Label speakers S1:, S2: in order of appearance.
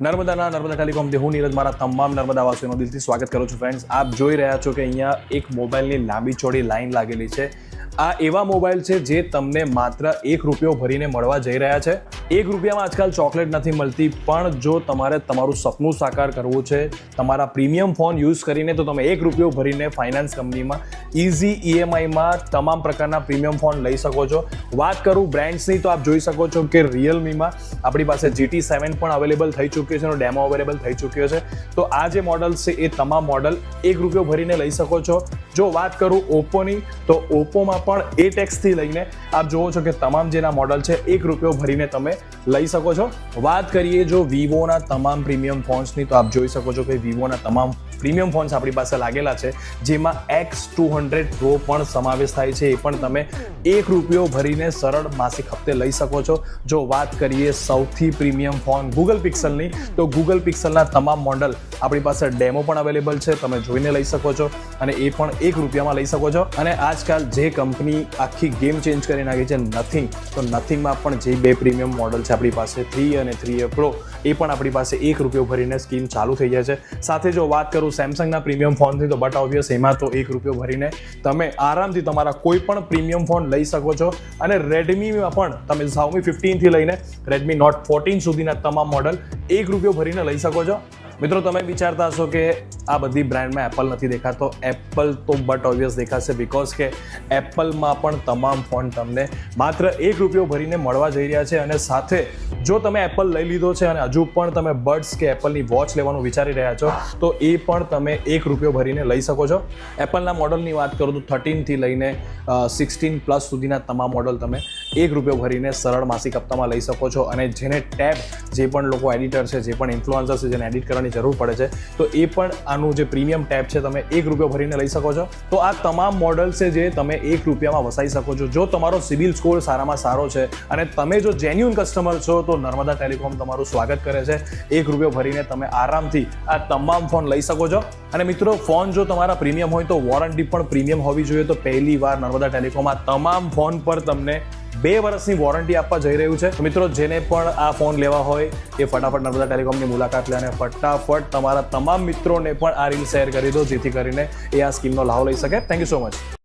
S1: નર્મદાના નર્મદા ટેલિકોમથી હું નીરજ મારા તમામ નર્મદાવાસીઓનો દિલથી સ્વાગત કરું છું. ફ્રેન્ડ્સ આપ જોઈ રહ્યા છો કે અહીંયા એક મોબાઈલની લાંબી ચોડી લાઈન લાગેલી છે. આ એવા મોબાઈલ છે જે તમને માત્ર એક રૂપિયો ભરીને મળવા જઈ રહ્યા છે. એક રૂપિયામાં આજકાલ ચોકલેટ નથી મળતી, પણ જો તમારે તમારું સપનું સાકાર કરવું છે, તમારા પ્રીમિયમ ફોન યુઝ કરીને તો તમે એક રૂપિયો ભરીને ફાઇનાન્સ કંપનીમાં ઇઝી ઈએમઆઈમાં તમામ પ્રકારના પ્રીમિયમ ફોન લઈ શકો છો. વાત કરું બ્રાન્ડ્સની તો આપ જોઈ શકો છો કે રિયલમીમાં આપણી પાસે જીટી સેવન પણ અવેલેબલ થઈ ચૂક્યો છે એનો ડેમો અવેલેબલ થઈ ચૂક્યો છે. તો આ જે મોડલ છે એ તમામ મોડલ એક રૂપિયો ભરીને લઈ શકો છો. જો વાત કરું ઓપ્પોની, તો ઓપ્પોમાં પણ એ ટેક્સથી લઈને આપ જુઓ છો કે તમામ જેના મોડલ છે, એક રૂપિયો ભરીને તમે લઈ શકો છો. વાત કરીએ જો વિવોના તમામ પ્રીમિયમ ફોન્સની તો આપ જોઈ શકો છો કે વિવોના તમામ પ્રીમિયમ ફોન્સ આપણી પાસે લાગેલા છે, જેમાં એક્સ ટુ હંડ્રેડ પ્રો પણ સમાવેશ થાય છે. એ પણ તમે એક રૂપિયો ભરીને સરળ માસિક હપ્તે લઈ શકો છો. જો વાત કરીએ સૌથી પ્રીમિયમ ફોન ગૂગલ પિક્સલની તો ગૂગલ પિક્સલના તમામ મોડલ આપણી પાસે ડેમો પણ અવેલેબલ છે. તમે જોઈને લઈ શકો છો અને એ પણ એક રૂપિયામાં લઈ શકો છો. અને આજકાલ જે કંપની આખી ગેમ ચેન્જ કરી નાખી છે નથિંગ તો નથિંગમાં પણ જે બે પ્રીમિયમ મોડલ છે આપણી પાસે થ્રી અને થ્રી એ પ્રો એ પણ આપણી પાસે એક રૂપિયો ભરીને સ્કીમ ચાલુ થઈ જાય છે. સાથે જો વાત કરું સેમસંગના પ્રીમિયમ ફોનથી તો બટ ઓબ્વિયસ એમાં તો એક રૂપિયો ભરીને તમે આરામથી તમારા કોઈ પણ પ્રીમિયમ ફોન લઈ શકો છો. અને રેડમીમાં પણ તમે સાઉમી ફિફ્ટીનથી લઈને રેડમી નોટ ફોર્ટીન સુધીના તમામ મોડલ એક રૂપિયો ભરીને લઈ શકો છો. મિત્રો, તમે વિચારતા હશો કે આ બધી બ્રાન્ડમાં એપલ નથી દેખાતો. એપલ તો બટ ઓબ્વિયસ દેખાશે બિકોઝ કે એપલમાં પણ તમામ ફોન તમને માત્ર એક રૂપિયો ભરીને મળવા જઈ રહ્યા છે અને સાથે જો તમે એપલ લઈ લીધો છે અને હજુ પણ તમે બર્ડ્સ કે એપલની વોચ લેવાનું વિચારી રહ્યા છો, તો એ પણ તમે એક રૂપિયો ભરીને લઈ શકો છો. એપલના મોડલની વાત કરું તો થર્ટીનથી લઈને સિક્સટીન પ્લસ સુધીના તમામ મોડલ તમે એક રૂપિયો ભરીને સરળ માસિક હપ્તામાં લઈ શકો છો અને જેને ટેબ જે પણ લોકો એડિટર છે, જે પણ ઇન્ફ્લુઅન્સર છે, જેને એડિટ કરવાની જરૂર પડે છે, તો એ પણ આનું જે પ્રીમિયમ ટેબ છે, તમે એક રૂપિયો ભરીને લઈ શકો છો. તો આ તમામ મોડલ છે જે તમે એક રૂપિયામાં વસાઈ શકો છો. જો તમારો સિવિલ સ્કોર સારામાં સારો છે અને તમે જો જેન્યુન કસ્ટમર છો, તો નર્મદા ટેલિકોમ તમારું સ્વાગત કરે છે. એક રૂપિયો ભરીને તમે આરામથી આ તમામ ફોન લઈ શકો છો. અને મિત્રો ફોન જો તમારા પ્રીમિયમ હોય તો વોરંટી પણ પ્રીમિયમ હોવી જોઈએ. તો પહેલી વાર નર્મદા ટેલિકોમ આ તમામ ફોન પર તમને બે વર્ષની વોરંટી આપવા જઈ રહ્યું છે. મિત્રો, જેને પણ આ ફોન લેવા હોય, એ ફટાફટ નર્મદા ટેલિકોમની મુલાકાત લે અને ફટાફટ તમારા તમામ મિત્રોને પણ આ રીલ શેર કરી દો, જેથી કરીને એ આ સ્કીમનો લાભ લઈ શકે. Thank you so much